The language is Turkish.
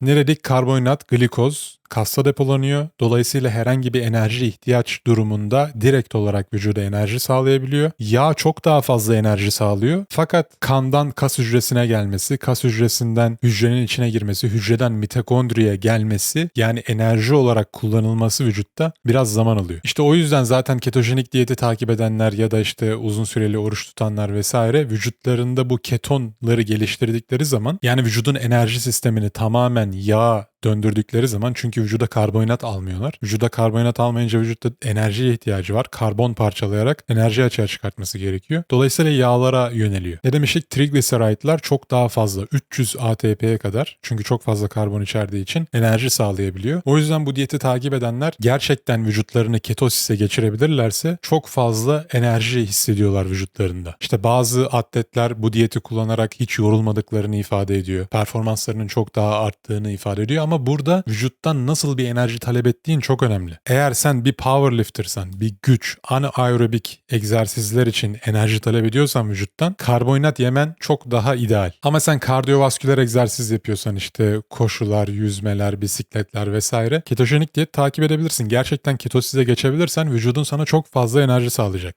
Ne dedik? Karbonhidrat, glikoz kasta depolanıyor. Dolayısıyla herhangi bir enerji ihtiyaç durumunda direkt olarak vücuda enerji sağlayabiliyor. Yağ çok daha fazla enerji sağlıyor. Fakat kandan kas hücresine gelmesi, kas hücresinden hücrenin içine girmesi, hücreden mitokondriye gelmesi yani enerji olarak kullanılması vücutta biraz zaman alıyor. İşte o yüzden zaten ketojenik diyeti takip edenler ya da işte uzun süreli oruç tutanlar vesaire vücutlarında bu ketonları geliştirdikleri zaman yani vücudun enerji sistemini tamamen yağ döndürdükleri zaman çünkü vücuda karbonhidrat almıyorlar. Vücuda karbonhidrat almayınca vücutta enerjiye ihtiyacı var. Karbon parçalayarak enerji açığa çıkartması gerekiyor. Dolayısıyla yağlara yöneliyor. Ne demiştik? Triglyceridler çok daha fazla. 300 ATP'ye kadar. Çünkü çok fazla karbon içerdiği için enerji sağlayabiliyor. O yüzden bu diyeti takip edenler gerçekten vücutlarını ketosise geçirebilirlerse çok fazla enerji hissediyorlar vücutlarında. İşte bazı atletler bu diyeti kullanarak hiç yorulmadıklarını ifade ediyor. Performanslarının çok daha arttığını ifade ediyor ama burada vücuttan nasıl bir enerji talep ettiğin çok önemli. Eğer sen bir powerliftersan, bir güç, anaerobik egzersizler için enerji talep ediyorsan vücuttan karbonhidrat yemen çok daha ideal. Ama sen kardiyovasküler egzersiz yapıyorsan işte koşular, yüzmeler, bisikletler vesaire ketojenik diyet takip edebilirsin. Gerçekten ketosize geçebilirsen vücudun sana çok fazla enerji sağlayacak.